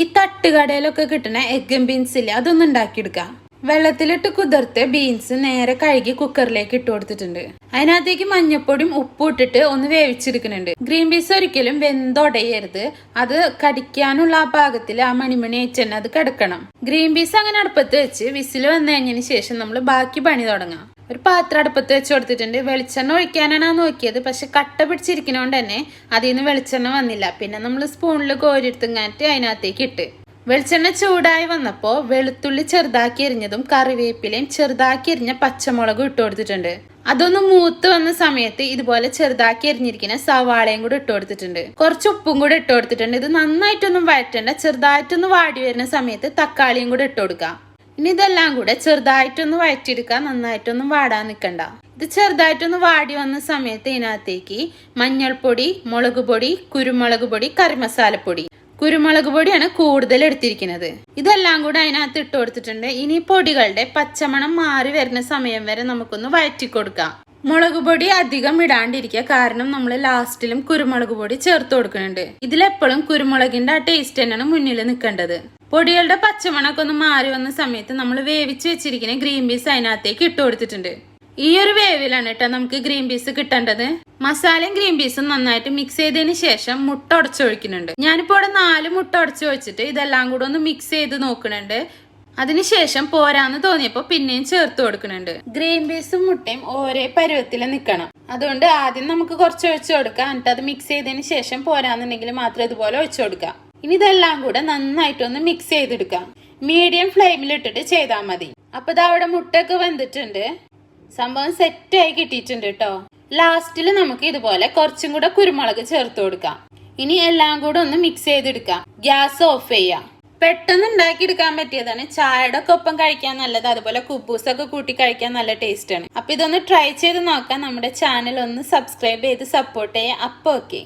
ഈ തട്ടുകടയിലൊക്കെ കിട്ടുന്ന egg beans ഇല്ലേ അതൊന്നും ഉണ്ടാക്കിയെടുക്കാം. വെള്ളത്തിലിട്ട് കുതിർത്ത് ബീൻസ് നേരെ കഴുകി കുക്കറിലേക്ക് ഇട്ട് കൊടുത്തിട്ടുണ്ട്. അതിനകത്തേക്ക് മഞ്ഞപ്പൊടിയും ഉപ്പും ഇട്ടിട്ട് ഒന്ന് വേവിച്ചെടുക്കുന്നുണ്ട്. ഗ്രീൻ പീസ് ഒരിക്കലും വെന്തൊടയരുത്. അത് കടിക്കാനുള്ള ആ പാകത്തിൽ ആ മണിമണി അയച്ചെന്നെ അത് കിടക്കണം. ഗ്രീൻ പീസ് അങ്ങനെ അടുപ്പത്ത് വെച്ച് വിസിൽ വന്നു കഴിഞ്ഞതിന് ശേഷം നമ്മൾ ബാക്കി പണി തുടങ്ങാം. ഒരു പാത്രം അടുപ്പത്ത് വെച്ച് കൊടുത്തിട്ടുണ്ട്. വെളിച്ചെണ്ണ ഒഴിക്കാനാണ് നോക്കിയത്. പക്ഷെ കട്ട പിടിച്ചിരിക്കുന്നതുകൊണ്ട് തന്നെ അതിൽ നിന്ന് വെളിച്ചെണ്ണ വന്നില്ല. പിന്നെ നമ്മൾ സ്പൂണിൽ കോരിയെടുത്തുങ്ങാറ്റ് അതിനകത്തേക്ക് ഇട്ട്. വെളിച്ചെണ്ണ ചൂടായി വന്നപ്പോൾ വെളുത്തുള്ളി ചെറുതാക്കി എരിഞ്ഞതും കറിവേപ്പിലയും ചെറുതാക്കി എരിഞ്ഞ പച്ചമുളകും ഇട്ട് കൊടുത്തിട്ടുണ്ട്. അതൊന്ന് മൂത്ത് വന്ന സമയത്ത് ഇതുപോലെ ചെറുതാക്കി എരിഞ്ഞിരിക്കുന്ന സവാളയും കൂടി ഇട്ട് കൊടുത്തിട്ടുണ്ട്. കുറച്ച് ഉപ്പും കൂടി ഇട്ട് കൊടുത്തിട്ടുണ്ട്. ഇത് നന്നായിട്ടൊന്നും വഴറ്റണ്ട. ചെറുതായിട്ടൊന്ന് വാടി വരുന്ന സമയത്ത് തക്കാളിയും കൂടി ഇട്ട് കൊടുക്കാം. ഇനി ഇതെല്ലാം കൂടെ ചെറുതായിട്ടൊന്ന് വഴറ്റിയെടുക്കുക നന്നായിട്ടൊന്നും വാടാൻ നിൽക്കണ്ട ഇത് ചെറുതായിട്ടൊന്ന് വാടി വന്ന സമയത്ത് ഇതിനകത്തേക്ക് മഞ്ഞൾപ്പൊടി മുളക് പൊടി കുരുമുളക് പൊടി കറിമസാലപ്പൊടി കുരുമുളക് പൊടിയാണ് കൂടുതൽ എടുത്തിരിക്കുന്നത്. ഇതെല്ലാം കൂടെ അതിനകത്ത് ഇട്ട് കൊടുത്തിട്ടുണ്ട്. ഇനി പൊടികളുടെ പച്ചമണം മാറി വരുന്ന സമയം വരെ നമുക്കൊന്ന് വഴറ്റി കൊടുക്കാം. മുളക് പൊടി അധികം ഇടാണ്ടിരിക്കുക. കാരണം നമ്മൾ ലാസ്റ്റിലും കുരുമുളക് പൊടി ചേർത്ത് കൊടുക്കുന്നുണ്ട്. ഇതിലെപ്പോഴും കുരുമുളകിന്റെ ആ ടേസ്റ്റ് തന്നെയാണ് മുന്നിൽ നിൽക്കേണ്ടത്. പൊടികളുടെ പച്ചമണമൊക്കെ ഒന്ന് മാറി വന്ന സമയത്ത് നമ്മൾ വേവിച്ച് വെച്ചിരിക്കുന്ന ഗ്രീൻ പീസ് അതിനകത്തേക്ക് ഇട്ട് കൊടുത്തിട്ടുണ്ട്. ഈ ഒരു വേവിലാണ് കേട്ടോ നമുക്ക് ഗ്രീൻ പീസ് കിട്ടേണ്ടത്. മസാലയും ഗ്രീൻ പീസും നന്നായിട്ട് മിക്സ് ചെയ്തതിന് ശേഷം മുട്ട ഉടച്ചൊഴിക്കുന്നുണ്ട് ഞാനിപ്പോൾ ഇവിടെ നാല് മുട്ട ഉടച്ചു വെച്ചിട്ട് ഇതെല്ലാം കൂടെ ഒന്ന് മിക്സ് ചെയ്ത് നോക്കുന്നുണ്ട്. അതിനുശേഷം പോരാന്ന് തോന്നിയപ്പോൾ പിന്നെയും ചേർത്ത് കൊടുക്കുന്നുണ്ട്. ഗ്രീൻ പീസും മുട്ടയും ഒരേ പരുവത്തിൽ നിൽക്കണം അതുകൊണ്ട് ആദ്യം നമുക്ക് കുറച്ച് ഒഴിച്ചു കൊടുക്കാം. എന്നിട്ട് അത് മിക്സ് ചെയ്തതിന് ശേഷം പോരാന്നുണ്ടെങ്കിൽ മാത്രം ഇതുപോലെ ഒഴിച്ചു കൊടുക്കാം. ഇനി ഇതെല്ലാം കൂടെ നന്നായിട്ടൊന്ന് മിക്സ് ചെയ്തെടുക്കാം. മീഡിയം ഫ്ലെയിമിൽ ഇട്ടിട്ട് ചെയ്താൽ മതി. അപ്പൊ ഇതവിടെ മുട്ടയൊക്കെ വെന്തിട്ടുണ്ട്. സംഭവം സെറ്റായി കിട്ടിയിട്ടുണ്ട് കേട്ടോ ലാസ്റ്റിൽ നമുക്ക് ഇതുപോലെ കുറച്ചും കൂടെ കുരുമുളക് ചേർത്ത് കൊടുക്കാം. ഇനി എല്ലാം കൂടെ ഒന്ന് മിക്സ് ചെയ്തെടുക്കാം. ഗ്യാസ് ഓഫ് ചെയ്യാം. പെട്ടെന്ന് ഉണ്ടാക്കിയെടുക്കാൻ പറ്റിയതാണ്. ചായയുടെ ഒക്കെ ഒപ്പം കഴിക്കാൻ നല്ലത് അതുപോലെ കുബൂസൊക്കെ കൂട്ടി കഴിക്കാൻ നല്ല ടേസ്റ്റ് ആണ്. അപ്പൊ ഇതൊന്ന് ട്രൈ ചെയ്ത് നോക്കാം. നമ്മുടെ ചാനൽ ഒന്ന് സബ്സ്ക്രൈബ് ചെയ്ത് സപ്പോർട്ട് ചെയ്യാം. അപ്പൊ ഓക്കെ